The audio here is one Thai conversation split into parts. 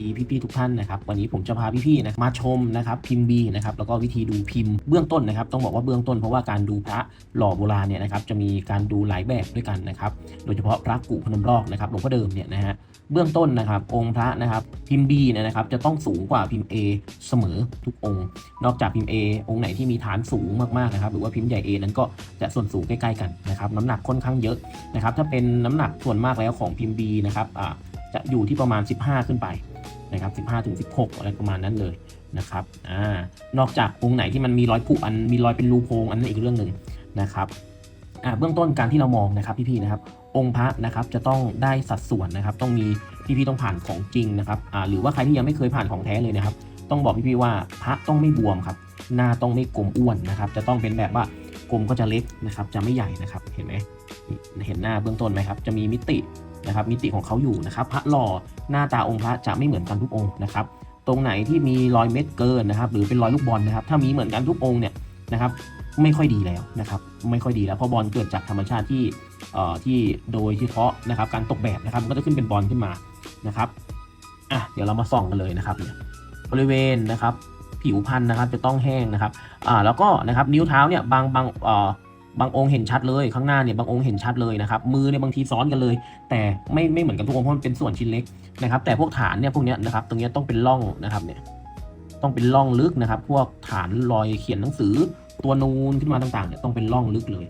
ดีพี่ๆทุกท่านนะครับ วันนี้ผมจะพาพี่ๆนะมาชมนะครับพิมพ์บีนะครับแล้วก็วิธีดูพิมพ์เบื้องต้นนะครับ ต้องบอกว่าเบื้องต้นเพราะว่าการดูพระหล่อโบราณเนี่ยนะครับจะมีการดูหลายแบบด้วยกันนะครับโดยเฉพาะพระกุพนมรอกนะครับหลวงพ่อเดิมเนี่ยนะฮะเบื้องต้นนะครับองค์พระนะครับพิมพ์ B เนี่ยนะครับจะต้องสูงกว่าพิมพ์ A เสมอทุกองค์ นอกจากพิมพ์ A องค์ไหนที่มีฐานสูงมากๆนะครับหรือว่าพิมพ์ใหญ่ A นั้นก็จะส่วนสูงใกล้ๆกันนะครับน้ำหนักค่อนข้างเยอะนะครับถ้าเป็นน้ำหนักส่วนมากแล้วของพิมพ์ B นะครับจะอยู่ที่ประมาณ 15 ขึ้นไป นะครับ15ถึง16 อะไรประมาณนั้นเลยนะครับอ่านอกจากองค์ไหนที่มันมีรอยผุอันมีรอยเป็นรูโพรงอันนั้นอีกเรื่องหนึ่งนะครับอ่าเบื้องต้นการที่เรามองนะครับพี่ๆนะครับองค์พระนะครับจะต้องได้สัดส่วนนะครับ ต้องมีพี่ๆต้องผ่านของจริงนะครับอ่าหรือว่าใครที่ยังไม่เคยผ่านของแท้เลยนะครับ ต้องบอกพี่ๆว่าพระต้องไม่บวมครับหน้าต้องไม่กลมอ้วนนะครับ จะต้องเป็นแบบว่ากลมก็จะเล็กนะครับ จะไม่ใหญ่นะครับเห็นไหมเห็นหน้าเบื้องต้นไหมครับ จะมีมิติ นะครับมิติของเขาอยู่นะครับพระหล่อหน้าตาองค์พระจะไม่เหมือนกันทุกองค์นะครับตรงไหนที่มีรอยเม็ดเกินนะครับหรือเป็นรอยลูกบอลนะครับถ้ามีเหมือนกันทุกองค์เนี่ยนะครับไม่ค่อยดีแล้วนะครับไม่ค่อยดีแล้วเพราะบอลเกิดจากธรรมชาติที่เอ่อที่โดยเฉพาะนะครับการตกแบบนะครับมันก็จะขึ้นเป็นบอลขึ้นมานะครับอะเดี๋ยวเรามาส่องกันเลยนะครับเนี่ยบริเวณนะครับผิวพันธุ์นะครับจะต้องแห้งนะครับอ่าแล้วก็นะครับนิ้วเท้าเนี่ยบางบางเอ่อ บางองค์เห็นชัดเลยข้างหน้าเนี่ยบางองค์เห็นชัดเลยนะครับมือเนี่ยบางทีซ้อนกันเลย แต่ไม่ไม่เหมือนกันทุกองค์เพราะมันเป็นส่วนชิ้นเล็กนะครับแต่พวกฐานเนี่ยพวกเนี้ยนะครับตรงเนี้ยต้องเป็นร่องนะครับเนี่ยต้องเป็นร่องลึกนะครับ พวกฐานรอยเขียนหนังสือตัวนูนขึ้นมาต่างๆเนี่ยต้องเป็นร่องลึกเลย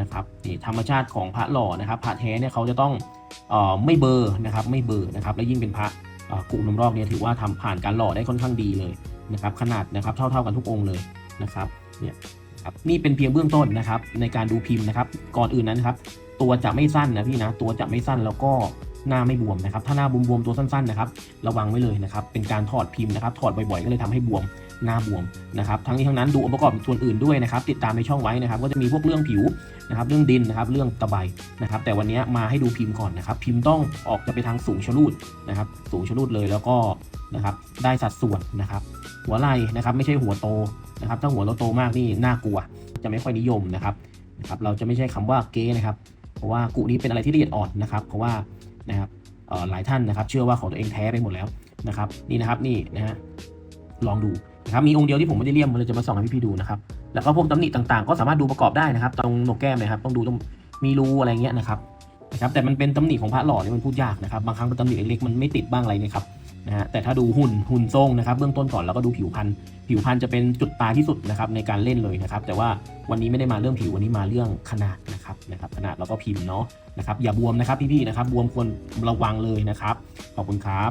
นะครับนี่ธรรมชาติของพระหล่อนะครับพระแท้เนี่ยเขาจะต้องเอ่อไม่เบอร์นะครับไม่เบอร์นะครับและยิ่งเป็นพระเอ่อกุนมรอกเนี่ยถือว่าทำผ่านการหล่อได้ค่อนข้างดีเลยนะครับขนาดนะครับเท่าๆกันทุกองค์เลยนะครับเนี่ย ครับนี่เป็นเพียงเบื้องต้นนะครับ ในการดูพิมพ์นะครับ ก่อนอื่นนั้นครับ ตัวจะไม่สั้นนะพี่นะ ตัวจะไม่สั้นแล้วก็หน้าไม่บวมนะครับ ถ้าหน้าบวมๆตัวสั้นๆนะครับ ระวังไว้เลยนะครับ เป็นการถอดพิมพ์นะครับ ถอดบ่อยๆ ก็เลยทำให้บวม หน้าบวมนะครับ ทั้งนี้ทั้งนั้นดูองค์ประกอบส่วนอื่นด้วยนะครับ ติดตามในช่องไว้นะครับ ก็จะมีพวกเรื่องผิวนะครับ เรื่องดินนะครับ เรื่องตะไบนะครับ แต่วันนี้มาให้ดูพิมพ์ก่อนนะครับ พิมพ์ต้องออกจะไปทางสูงชะลูดนะครับ สูงชะลูดเลยแล้วก็นะครับ ได้สัดส่วนนะครับ หัวไหล่นะครับ ไม่ใช่หัวโต นะครับถ้าหัวเราโตมากนี่น่ากลัว จะไม่ค่อยนิยมนะครับนะครับ เราจะไม่ใช่คำว่าเก๊นะครับ เพราะว่ากุนี้เป็นอะไรที่ละเอียดอ่อนนะครับ เพราะว่านะครับเอ่อหลายท่านนะครับ เชื่อว่าของตัวเองแท้ไปหมดแล้วนะครับ นี่นะครับนี่นะฮะลองดูนะครับมีองค์เดียวที่ผมไม่ได้เลี่ยมเลยจะมาส่องให้พี่ๆดูนะครับแล้วก็พวกตำหนิต่างๆ ก็สามารถดูประกอบได้นะครับ ตรงโหนกแก้มนะครับ ต้องดูตรงมีรูอะไรเงี้ยนะครับนะครับแต่มันเป็นตำหนิของพระหล่อเนี่ยมันพูดยากนะครับบางครั้งเป็นตำหนิเล็กๆมันไม่ติดบ้างอะไรเนะครับ นะฮะแต่ถ้าดูหุ่นหุ่นทรงนะครับเบื้องต้นก่อนแล้วก็ดูผิวพันธุ์ผิวพันธุ์จะเป็นจุดตาที่สุดนะครับในการเล่นเลยนะครับ แต่ว่าวันนี้ไม่ได้มาเรื่องผิววันนี้มาเรื่องขนาดนะครับนะครับ ขนาดแล้วก็พิมพ์เนาะนะครับอย่าบวมนะครับพี่ๆนะครับบวมควรระวังเลยนะครับขอบคุณครับ